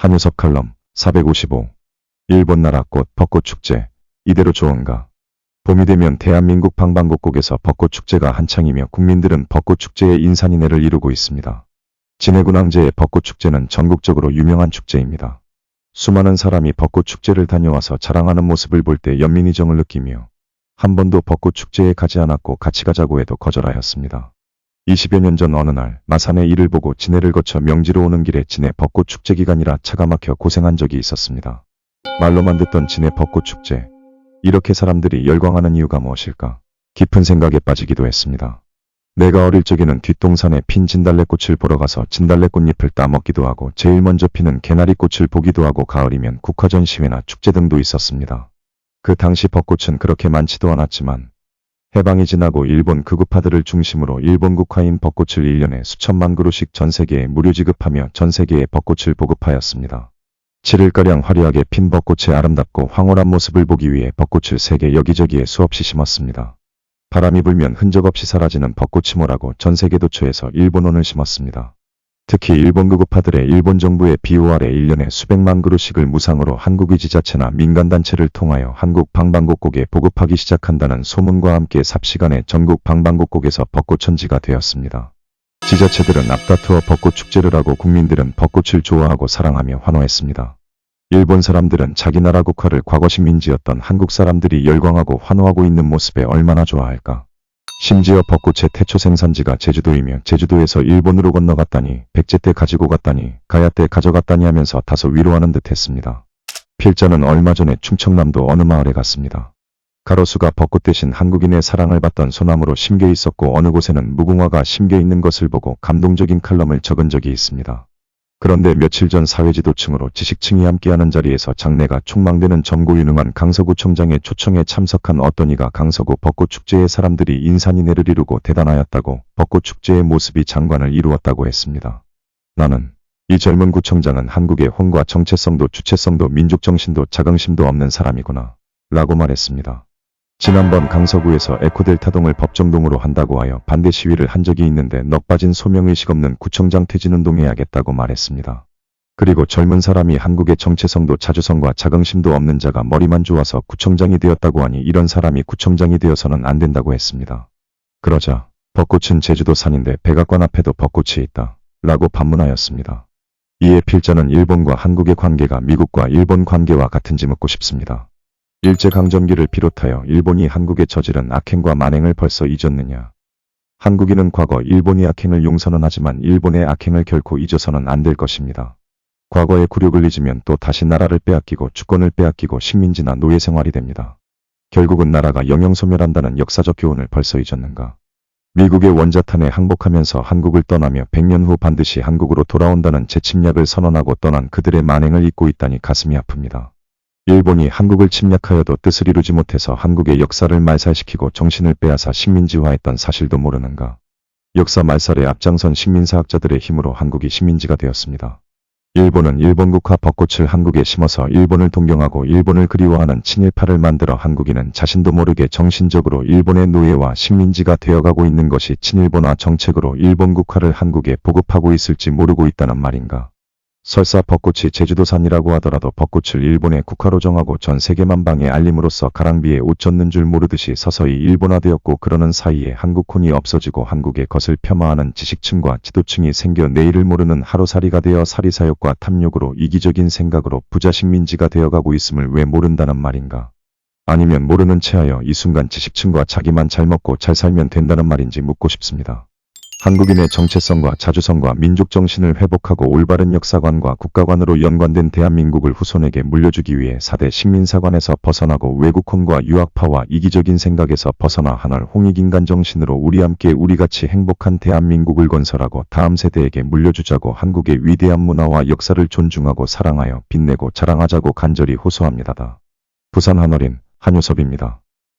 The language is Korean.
한유섭 칼럼 455 일본 나라 꽃 벚꽃 축제 이대로 좋은가 봄이 되면 대한민국 방방곡곡에서 벚꽃 축제가 한창이며 국민들은 벚꽃 축제의 인산인해를 이루고 있습니다. 진해군항제의 벚꽃 축제는 전국적으로 유명한 축제입니다. 수많은 사람이 벚꽃 축제를 다녀와서 자랑하는 모습을 볼 때 연민이정을 느끼며 한 번도 벚꽃 축제에 가지 않았고 같이 가자고 해도 거절하였습니다. 20여 년 전 어느 날 마산의 일을 보고 진해를 거쳐 명지로 오는 길에 진해 벚꽃 축제 기간이라 차가 막혀 고생한 적이 있었습니다. 말로만 듣던 진해 벚꽃 축제. 이렇게 사람들이 열광하는 이유가 무엇일까? 깊은 생각에 빠지기도 했습니다. 내가 어릴 적에는 뒷동산에 핀 진달래꽃을 보러 가서 진달래꽃잎을 따먹기도 하고 제일 먼저 피는 개나리꽃을 보기도 하고 가을이면 국화전 시회나 축제 등도 있었습니다. 그 당시 벚꽃은 그렇게 많지도 않았지만 해방이 지나고 일본 극우파들을 중심으로 일본 국화인 벚꽃을 1년에 수천만 그루씩 전 세계에 무료 지급하며 전 세계에 벚꽃을 보급하였습니다. 7일가량 화려하게 핀 벚꽃의 아름답고 황홀한 모습을 보기 위해 벚꽃을 세계 여기저기에 수없이 심었습니다. 바람이 불면 흔적 없이 사라지는 벚꽃이 뭐라고 전 세계 도처에서 일본원을 심었습니다. 특히 일본 극우파들의 일본 정부의 비호 아래 1년에 수백만 그루씩을 무상으로 한국의 지자체나 민간단체를 통하여 한국 방방곡곡에 보급하기 시작한다는 소문과 함께 삽시간에 전국 방방곡곡에서 벚꽃천지가 되었습니다. 지자체들은 앞다투어 벚꽃 축제를 하고 국민들은 벚꽃을 좋아하고 사랑하며 환호했습니다. 일본 사람들은 자기 나라 국화를 과거 식민지였던 한국 사람들이 열광하고 환호하고 있는 모습에 얼마나 좋아할까. 심지어 벚꽃의 태초 생산지가 제주도이며 제주도에서 일본으로 건너갔다니 백제 때 가지고 갔다니 가야 때 가져갔다니 하면서 다소 위로하는 듯 했습니다. 필자는 얼마 전에 충청남도 어느 마을에 갔습니다. 가로수가 벚꽃 대신 한국인의 사랑을 받던 소나무로 심겨 있었고 어느 곳에는 무궁화가 심겨 있는 것을 보고 감동적인 칼럼을 적은 적이 있습니다. 그런데 며칠 전 사회지도층으로 지식층이 함께하는 자리에서 장래가 촉망되는 점고유능한 강서구청장의 초청에 참석한 어떤 이가 강서구 벚꽃축제에 사람들이 인산인해를 이루고 대단하였다고 벚꽃축제의 모습이 장관을 이루었다고 했습니다. 나는 이 젊은 구청장은 한국의 혼과 정체성도 주체성도 민족정신도 자긍심도 없는 사람이구나 라고 말했습니다. 지난번 강서구에서 에코델 타동을 법정동으로 한다고 하여 반대 시위를 한 적이 있는데 넋 빠진 소명의식 없는 구청장 퇴진운동해야겠다고 말했습니다. 그리고 젊은 사람이 한국의 정체성도 자주성과 자긍심도 없는 자가 머리만 좋아서 구청장이 되었다고 하니 이런 사람이 구청장이 되어서는 안 된다고 했습니다. 그러자 벚꽃은 제주도 산인데 백악관 앞에도 벚꽃이 있다. 라고 반문하였습니다. 이에 필자는 일본과 한국의 관계가 미국과 일본 관계와 같은지 묻고 싶습니다. 일제강점기를 비롯하여 일본이 한국에 저지른 악행과 만행을 벌써 잊었느냐. 한국인은 과거 일본이 악행을 용서는 하지만 일본의 악행을 결코 잊어서는 안 될 것입니다. 과거의 굴욕을 잊으면 또 다시 나라를 빼앗기고 주권을 빼앗기고 식민지나 노예 생활이 됩니다. 결국은 나라가 영영소멸한다는 역사적 교훈을 벌써 잊었는가. 미국의 원자탄에 항복하면서 한국을 떠나며 100년 후 반드시 한국으로 돌아온다는 재침략을 선언하고 떠난 그들의 만행을 잊고 있다니 가슴이 아픕니다. 일본이 한국을 침략하여도 뜻을 이루지 못해서 한국의 역사를 말살시키고 정신을 빼앗아 식민지화했던 사실도 모르는가. 역사 말살에 앞장선 식민사학자들의 힘으로 한국이 식민지가 되었습니다. 일본은 일본 국화 벚꽃을 한국에 심어서 일본을 동경하고 일본을 그리워하는 친일파를 만들어 한국인은 자신도 모르게 정신적으로 일본의 노예와 식민지가 되어가고 있는 것이 친일본화 정책으로 일본 국화를 한국에 보급하고 있을지 모르고 있다는 말인가. 설사 벚꽃이 제주도산이라고 하더라도 벚꽃을 일본의 국화로 정하고 전 세계 만방에 알림으로써 가랑비에 옷 젖는 줄 모르듯이 서서히 일본화되었고 그러는 사이에 한국혼이 없어지고 한국의 것을 폄하하는 지식층과 지도층이 생겨 내일을 모르는 하루살이가 되어 사리사욕과 탐욕으로 이기적인 생각으로 부자식민지가 되어가고 있음을 왜 모른다는 말인가. 아니면 모르는 체하여 이 순간 지식층과 자기만 잘 먹고 잘 살면 된다는 말인지 묻고 싶습니다. 한국인의 정체성과 자주성과 민족 정신을 회복하고 올바른 역사관과 국가관으로 연관된 대한민국을 후손에게 물려주기 위해 4대 식민사관에서 벗어나고 외국혼과 유학파와 이기적인 생각에서 벗어나 하늘 홍익인간 정신으로 우리 함께 우리같이 행복한 대한민국을 건설하고 다음 세대에게 물려주자고 한국의 위대한 문화와 역사를 존중하고 사랑하여 빛내고 자랑하자고 간절히 호소합니다. 부산 한어린 한효섭입니다.